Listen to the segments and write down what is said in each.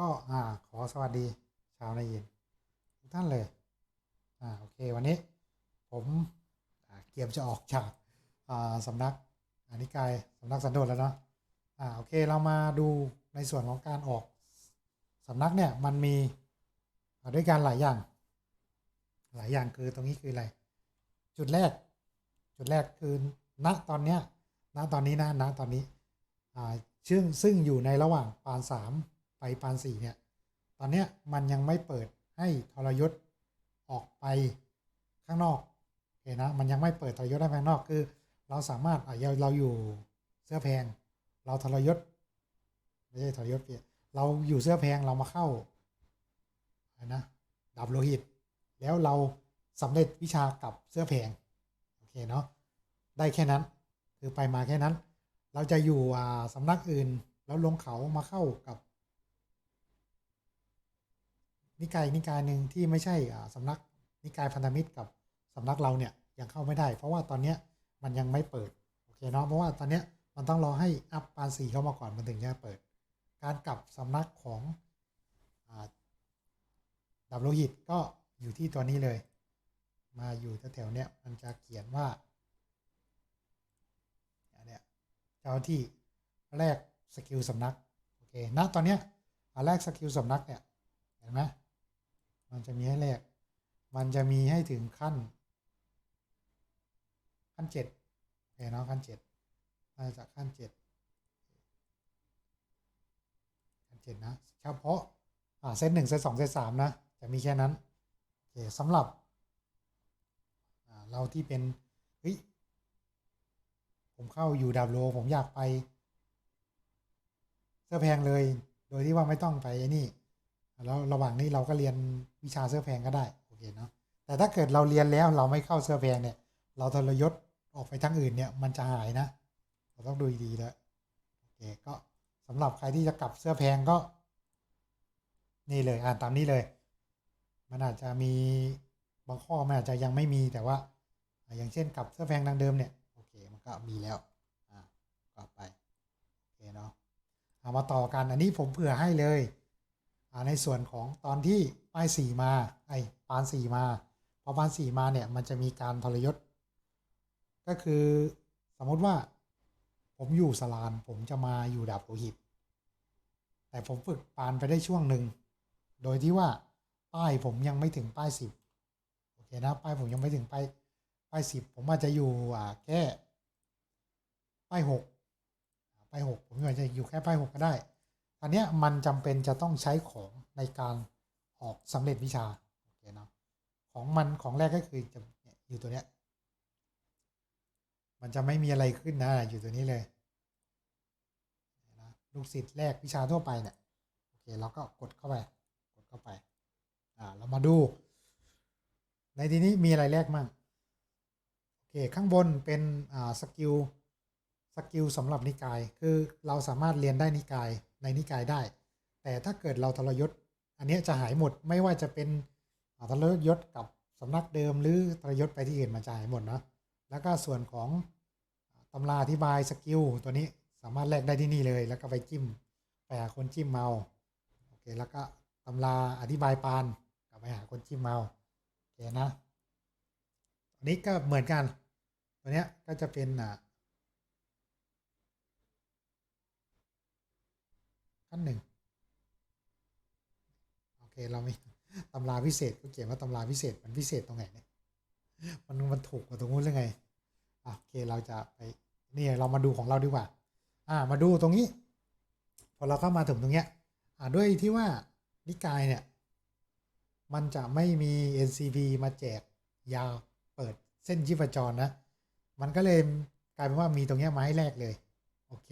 ก็อ่าขอสวัสดีชาวนายินทุกท่านเลยอ่าโอเควันนี้ผมเกียมจะออกจากอ่าสำนักอนิกายสำนักสันโดษแล้วเนาะอ่าโอเคเรามาดูในส่วนของการออกสำนักเนี่ยมันมีด้วยกันหลายอย่าง หลายอย่างคือตรงนี้คืออะไร จุดแรก จุดแรกคือณตอนเนี้ยณตอนนี้นะณตอนนี้อ่าซึ่งซึ่งอยู่ในระหว่างปานสาม ไปปานสี่เนี่ย ตอนเนี้ยมันยังไม่เปิดให้ทรยศออกไปข้างนอกโอเคนะ มันยังไม่เปิดทรยศได้ข้างนอกคือ เราสามารถอะเราเราอยู่เสื้อแพง เราทรยศไม่ใช่ทรยศเพียเราอยู่เสื้อแพงเรามาเข้าอะไรนะดับโลหิต แล้วเราสำเร็จวิชากับเสื้อแพงโอเคเนาะได้แค่นั้น คือไปมาแค่นั้น เราจะอยู่อ่าสำนักอื่นแล้วลงเขามาเข้ากับ นิกายนิกายหนึ่งที่ไม่ใช่สำนักนิกายพันธมิตรกับสำนักเราเนี่ยยังเข้าไม่ได้ เพราะว่าตอนเนี้ยมันยังไม่เปิดโอเคเนาะเพราะว่าตอนเนี้ยมันต้องรอให้อัพปานสีเข้ามาก่อนมันถึงจะเปิด การกลับสำนักของอดับโลหิตก็อยู่ที่ตัวนี้เลย มาอยู่แถวๆเนี้ยมันจะเขียนว่าเนี้ยเจ้าที่แรกสกิลสำนักโอเคณตอนเนี้ยแรกสกิลสำนักเนี่ยเห็นไหม มันจะมีให้แรกมันจะมีให้ถึงขั้น ขั้นเจ็ดโอเคเนาะขั้นเจ็ดน่าจะขั้นเจ็ดขั้นเจ็ดนะเฉพาะอ่าเซตหนึ่งเซตสองเซตสามนะจะมีแค่นั้นโอเคสำหรับเราที่เป็นเฮ้ยผมเข้าอยู่ดับโล ผมอยากไป เสื้อแพงเลย โดยที่ว่าไม่ต้องไปไอ้นี่ แล้วระหว่างนี้เราก็เรียนวิชาเสื้อแพงก็ได้โอเคเนาะแต่ถ้าเกิดเราเรียนแล้วเราไม่เข้าเสื้อแพงเนี่ย เราทรยศออกไปทางอื่นเนี่ยมันจะหายนะ เราต้องดูดีๆแล้วโอเคก็สำหรับใครที่จะกลับเสื้อแพงก็ นี่เลยอ่านตามนี้เลย มันอาจจะมีบางข้อมันอาจจะยังไม่มีแต่ว่า อย่างเช่นกลับเสื้อแพงดังเดิมเนี่ยโอเคมันก็มีแล้วอ่าก็ไปโอเคเนาะเอามาต่อกันอันนี้ผมเผื่อให้เลย ในส่วนของตอนที่ป้ายสีมาไอ้ปานสีมาพอปานสีมาเนี่ยมันจะมีการทรยศ ก็คือสมมติว่า ผมอยู่สลานผมจะมาอยู่ดาบโลหิตแต่ผมฝึกปานไปได้ช่วงหนึ่ง โดยที่ว่าป้ายผมยังไม่ถึงป้ายสิบโอเคนะป้ายผมยังไม่ถึงป้ายป้ายสิบผมอาจจะอยู่อ่าแค่ป้ายหกป้ายหกผมอาจจะอยู่แค่ป้ายหกก็ได้ อันเนี้ยมันจำเป็นจะต้องใช้ของในการออกสำเร็จวิชาโอเคเนาะของมันของแรกก็คือจะอยู่ตัวเนี้ยมันจะไม่มีอะไรขึ้นนะอยู่ตัวนี้เลยนะลูกศิษย์แรกวิชาทั่วไปเนี่ยโอเคเราก็กดเข้าไปกดเข้าไปอ่าเรามาดู ในทีนี้มีอะไรแรกมั่งโอเคข้างบนเป็นอ่าสกิลสกิลสำหรับนิกาย คือเราสามารถเรียนได้นิกาย ในนิกายได้ แต่ถ้าเกิดเราทรยศ อันนี้จะหายหมดไม่ว่าจะเป็นทรยศกับสำนักเดิมหรือทรยศไปที่อื่นมันจะหายหมดเนาะแล้วก็ส่วนของตำราอธิบายสกิลตัวนี้สามารถแลกได้ที่นี่เลย แล้วก็ไปจิ้มไปหาคนจิ้มเมาโอเคแล้วก็ตำราอธิบายปานกลับไปหาคนจิ้มเมาโอเคนะอันนี้ก็เหมือนกัน ตัวเนี้ยก็จะเป็นอ่า ขั้นหนึ่งโอเคเรามีตำราพิเศษก็เขียนว่าตำราพิเศษมันพิเศษตรงไหนเนี่ยมันมันถูกกว่าตรงนู้นหรือไงโอเคเราจะไปนี่เรามาดูของเราดีกว่า อ่า มาดูตรงนี้ พอเราเข้ามาถึงตรงเนี้ยอ่าด้วยที่ว่านิกายเนี่ยมันจะไม่มี NCP มาแจกยาเปิดเส้นชีพจรนะ มันก็เลยกลายเป็นว่ามีตรงเนี้ยไม้แรกเลย โอเค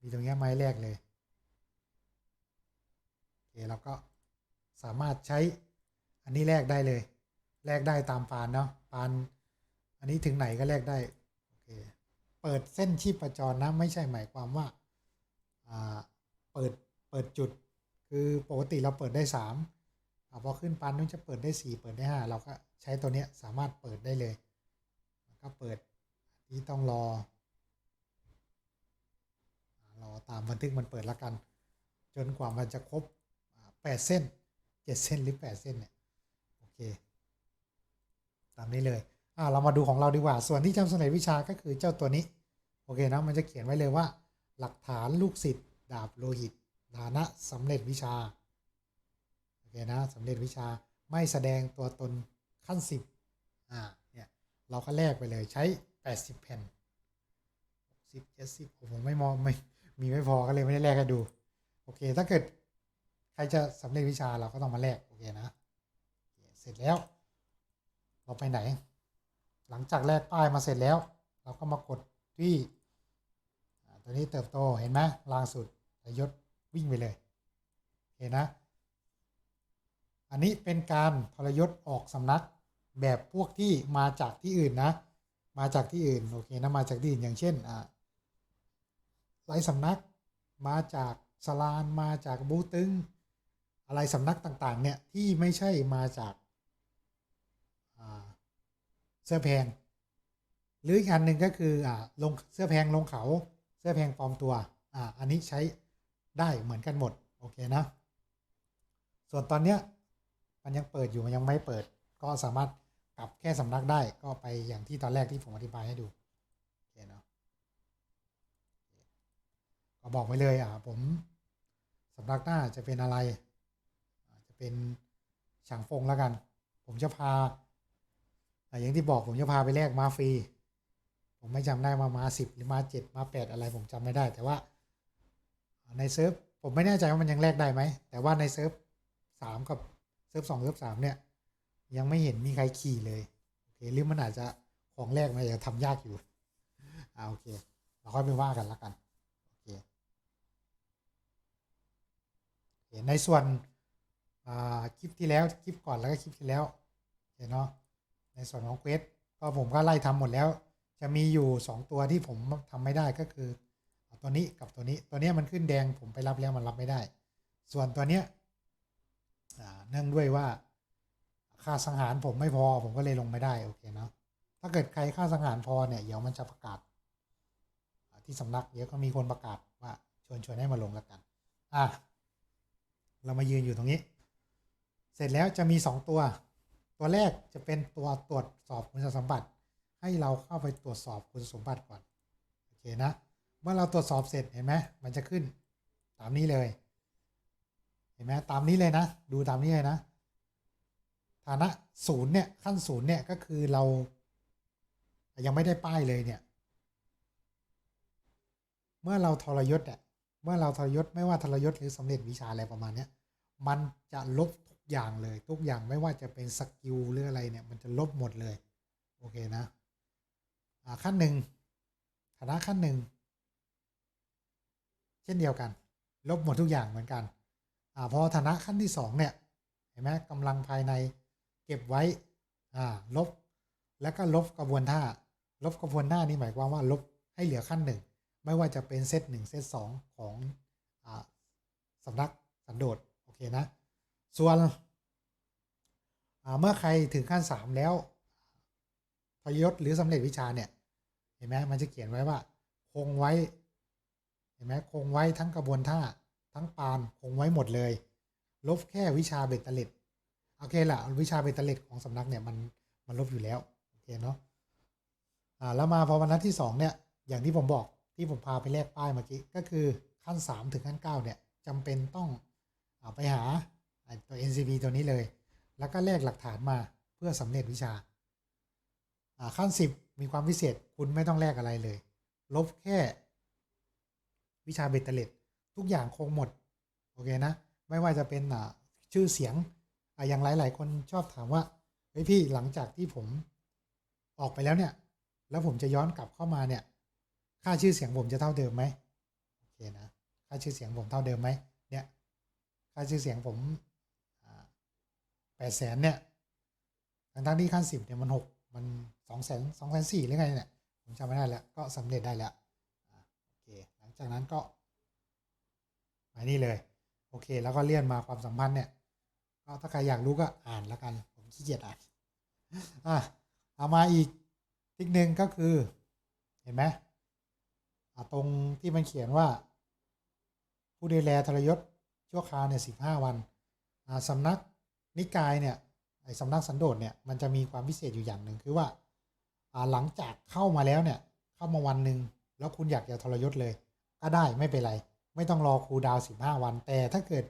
มีตรงเนี้ยไม้แรกเลย เคเราก็สามารถใช้อันนี้แลกได้เลยแลกได้ตามปานเนาะปานอันนี้ถึงไหนก็แลกได้โอเคเปิดเส้นชีพจรนะไม่ใช่หมายความว่าอ่าเปิดเปิดจุดคือปกติเราเปิดได้สามอ่าพอขึ้นปานนู้นจะเปิดได้สี่เปิดได้ห้าเราก็ใช้ตัวเนี้ยสามารถเปิดได้เลยก็เปิดที่ต้องรอรอตามบันทึกมันเปิดล้วกัน จนกว่ามันจะครบ แปดเส้นเจ็ดเส้นหรือแปดเส้นเนี่ยโอเคตามนี้เลยอ่าเรามาดูของเราดีกว่า ส่วนที่จำสำเร็จวิชาก็คือเจ้าตัวนี้โอเคนะมันจะเขียนไว้เลยว่า หลักฐานลูกศิษย์ดาบโลหิต ฐานะสำเร็จวิชาโอเคนะสำเร็จวิชาไม่แสดงตัวตนขั้นสิบอ่าเนี่ยเราก็แลกไปเลยใช้แปดสิบแผ่นสิบเจ็ดสิบผมไม่มองไม่มีไม่พอก็เลยไม่ได้แลกกันดู โอเค ถ้าเกิด ครจะสำเร็จวิชาเราก็ต้องมาแลกโอเคนะเสร็จแล้ว เราไปไหน หลังจากแลกป้ายมาเสร็จแล้ว เราก็มากดที่ตัวนี้เติบโตเห็นไหมล่างสุดยศวิ่งไปเลยโอเคนะ อันนี้เป็นการทรยศออกสำนักแบบพวกที่มาจากที่อื่นนะ มาจากที่อื่นโอเคนะมาจากที่อื่นอย่างเช่นอ่าหลายสำนักมาจากสลานมาจากบูตึง อะไรสำนักต่างๆ เนี่ย ที่ไม่ใช่มาจากเสื้อแพง หรืออีกอันหนึ่งก็คืออ่าลงเสื้อแพงลงเขาเสื้อแพงปลอมตัวอ่าอันนี้ใช้ได้เหมือนกันหมด โอเคนะ ส่วนตอนเนี้ยมันยังเปิดอยู่มันยังไม่เปิด ก็สามารถกลับแค่สำนักได้ก็ไปอย่างที่ตอนแรกที่ผมอธิบายให้ดูโอเคเนาะก็บอกไว้เลยอะผมสำนักหน้าจะเป็นอะไร เป็นฉางฟงแล้วกัน ผมจะพา อย่างที่บอกผมจะพาไปแลกมาฟรี ผมไม่จำได้ว่ามาสิบหรือมาเจ็ดมาแปดอะไรผมจำไม่ได้ แต่ว่าในเซิร์ฟผมไม่แน่ใจว่ามันยังแลกได้ไหม แต่ว่าในเซิร์ฟสามกับเซิร์ฟสองเซิร์ฟสามเนี่ย ยังไม่เห็นมีใครขี่เลยโอเคหรือมันอาจจะของแรกมันอาจจะทำยากอยู่อ่าโอเค เราค่อยไปว่ากันละกันโอเคในส่วน คลิปที่แล้วคลิปก่อนแล้วก็คลิปที่แล้วเห็นเนาะในส่วนของเควสก็ผมก็ไล่ทำหมดแล้ว จะมีอยู่ 2 ตัวที่ผมทำไม่ได้ก็คือตัวนี้กับตัวนี้ตัวนี้มันขึ้นแดงผมไปรับแล้วมันรับไม่ได้ ส่วนตัวเนี้ยเนื่องด้วยว่าค่าสังหารผมไม่พอผมก็เลยลงไม่ได้โอเคเนาะถ้าเกิดใครค่าสังหารพอเนี่ยเดี๋ยวมันจะประกาศ ที่สำนักเดี๋ยวก็มีคนประกาศว่าชวนชวนให้มาลงแล้วกัน อะเรามายืนอยู่ตรงนี้ เสร็จแล้วจะมีสองตัว ตัวแรกจะเป็นตัวตรวจสอบคุณสมบัติ ให้เราเข้าไปตรวจสอบคุณสมบัติก่อน โอเคนะ เมื่อเราตรวจสอบเสร็จเห็นไหมมันจะขึ้น ตามนี้เลย เห็นไหมตามนี้เลยนะ ดูตามนี้เลยนะ ฐานะศูนย์เนี่ยขั้นศูนย์เนี่ยก็คือเรา ยังไม่ได้ป้ายเลยเนี่ย เมื่อเราทรยศอะเมื่อเราทรยศไม่ว่าทรยศหรือสำเร็จวิชาอะไรประมาณเนี้ยมันจะลบทุก อย่างเลย ทุกอย่างไม่ว่าจะเป็นสกิลหรืออะไรเนี่ย มันจะลบหมดเลย โอเคนะขั้นหนึ่งฐานะขั้นหนึ่งเช่นเดียวกัน ลบหมดทุกอย่างเหมือนกันอพอฐานะขั้นที่สองเนี่ยเห็นไหมกำลังภายในเก็บไว้ลบ แล้วก็ลบกระบวนท่า ลบกระบวนท่านี่หมายความว่า ลบให้เหลือขั้นหนึ่งไม่ว่าจะเป็นเซตหนึ่งเซตสองของอสำนักสันโดษโอเคนะ ส่วน เมื่อใครถึงขั้นสามแล้วพยศหรือสำเร็จวิชาเนี่ยเห็นไหมมันจะเขียนไว้ว่า คงไว้ เห็นไหมคงไว้ทั้งกระบวนท่าทั้งปานคงไว้หมดเลย ลบแค่วิชาเบตเตเล็ดโอเคละวิชาเบตเตเล็ดของสำนักเนี่ยมันมันลบอยู่แล้วโอเคเนาะอ่าแล้วมาพอวันนัดที่สองเนี่ย อย่างที่ผมบอกที่ผมพาไปแลกป้ายเมื่อกี้ก็คือขั้นสามถึงขั้นเก้าเนี่ยจำเป็นต้องอไปหาตัว NCB ตัวนี้เลย แล้วก็แลกหลักฐานมาเพื่อสำเร็จวิชาขั้นสิบมีความพิเศษคุณไม่ต้องแลกอะไรเลย ลบแค่ วิชาเบตเตเล็ดทุกอย่างคงหมด โอเคนะ ไม่ว่าจะเป็นชื่อเสียงอ่าอย่างหลาย ๆ คนชอบถามว่าเฮ้ยพี่หลังจากที่ผมออกไปแล้วเนี่ย แล้วผมจะย้อนกลับเข้ามาเนี่ย ค่าชื่อเสียงผมจะเท่าเดิมไหมโอเคนะ ค่าชื่อเสียงผมเท่าเดิมไหมเนี่ย ค่าชื่อเสียงผม แปดแสนเนี่ยทั้งทั้งที่ขั้นสิบเนี่ยมันหกมันสองแสนสองแสนสี่หรือไงเนี่ยผมจำไม่ได้แล้วก็สำเร็จได้แล้วโอเคหลังจากนั้นก็มานี่เลย โอเค แล้วก็เลื่อนมาความสัมพันธ์เนี่ยก็ถ้าใครอยากรู้ก็อ่านแล้วกัน ผมขี้เกียจอ่านอะเอามาอีกทิกหนึ่งก็คือเห็นไหมตรงที่มันเขียนว่า ผู้ดูแลทรยศชั่วคราวเนี่ยสิบห้าวันสำนัก นิกายเนี่ยไอ้สำนักสันโดษเนี่ยมันจะมีความพิเศษอยู่อย่างหนึ่งคือว่าหลังจากเข้ามาแล้วเนี่ยเข้ามาวันหนึ่งแล้วคุณอยากจะทรยศเลย ก็ได้ไม่เป็นไร ไม่ต้องรอครูดาวสิบห้าวัน แต่ถ้าเกิด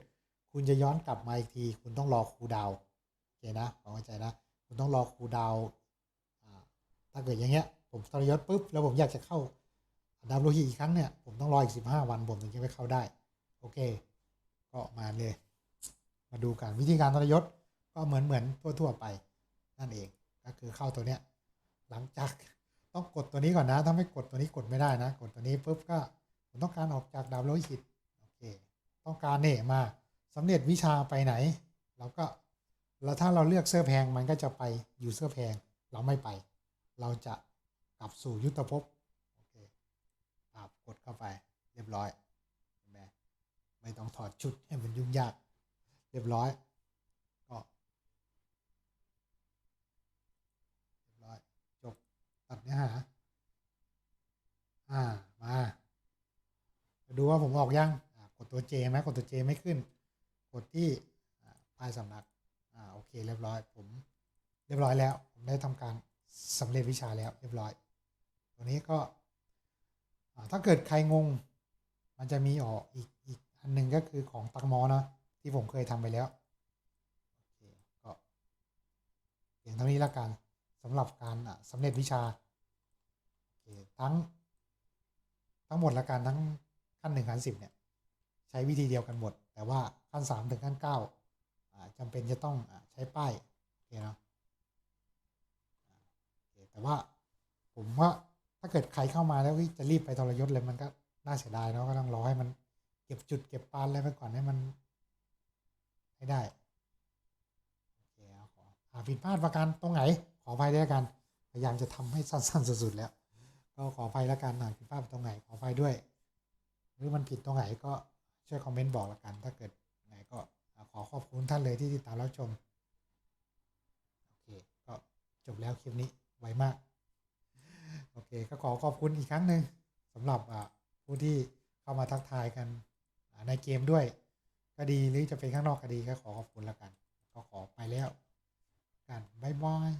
คุณจะย้อนกลับมาอีกที คุณต้องรอครูดาวโอเคนะขอเข้าใจนะ คุณต้องรอครูดาวถ้าเกิดอย่างเงี้ย ผมทรยศปุ๊บแล้วผมอยากจะเข้าดาวโลหิตอีกครั้งเนี่ยผมต้องรออีกสิบห้าวันผมถึงจะไปเข้าได้ โอเค ก็มาเลย มาดูกันวิธีการทรยศ ก็เหมือนเหมือนทั่วๆไปนั่นเองก็คือเข้าตัวเนี้ยหลังจากต้องกดตัวนี้ก่อนนะ ถ้าไม่กดตัวนี้กดไม่ได้นะ กดตัวนี้ปุ๊บก็ผมต้องการออกจากดาวโลหิตโอเคต้องการเน่มาสำเร็จวิชาไปไหน เราก็แล้วถ้าเราเลือกเสื้อแพงมันก็จะไปอยู่เสื้อแพงเราไม่ไป เราจะกลับสู่ยุทธภพโอเคครับกดเข้าไปเรียบร้อยไม่ต้องถอดชุดให้มันยุ่งยาก เรียบร้อย ก็เรียบร้อย จบ ตัดเนื้อหา อ่า มามาดู ว่าผมออกยังอ่ากดตัว J ไหมกดตัว J ไม่ขึ้น กดที่อ่าป้ายสำนักอ่าโอเคเรียบร้อย ผมเรียบร้อยแล้ว ผมได้ทำการสำเร็จวิชาแล้วเรียบร้อยตัวนี้ก็ถ้าเกิดใครงง มันจะมีออกอีกอีกอันหนึ่งก็คือของตักมอนะที่ผมเคยทำไปแล้วโอเคก็เพียงเท่านี้ละกันสำหรับการสำเร็จวิชาทั้ง ทั้งหมดละกันทั้ง ขั้นหนึ่งขั้นสิบเนี่ยใช้วิธีเดียวกันหมด แต่ว่าขั้นสามถึงขั้นเก้าจำเป็นจะต้องอใช้ป้ายโอเคเนาะแต่ว่าผมว่าถ้าเกิดใครเข้ามาแล้วจะรีบไปทรยศเลยมันก็น่าเสียดายเนาะก็ต้องรอให้มันเก็บจุดเก็บปานอะไรไปก่อนให้มันให้ได้โอเคเอขออ่าผิดพลาดประการตรงไหน ขออภัยด้วยกัน พยายามจะทำให้สั้นๆสุดๆแล้ว ก็ขออภัยแล้วกันหากผิดพลาดตรงไหนขออภัยด้วย หรือมันผิดตรงไหนก็ช่วยคอมเมนต์บอกละกัน ถ้าเกิดไหนก็ขอขอบคุณท่านเลยที่ติดตามรับชม โอเค ก็จบแล้วคลิปนี้ไวมาก โอเค ก็ขอขอบคุณอีกครั้งหนึ่งสำหรับผู้ที่เข้ามาทักทายกันในเกมด้วย ก็ดีหรือจะเป็นข้างนอกก็ดีก็ขอขอบคุณล้วกัน ก็ขอไปแล้ว กันบ๊ายบาย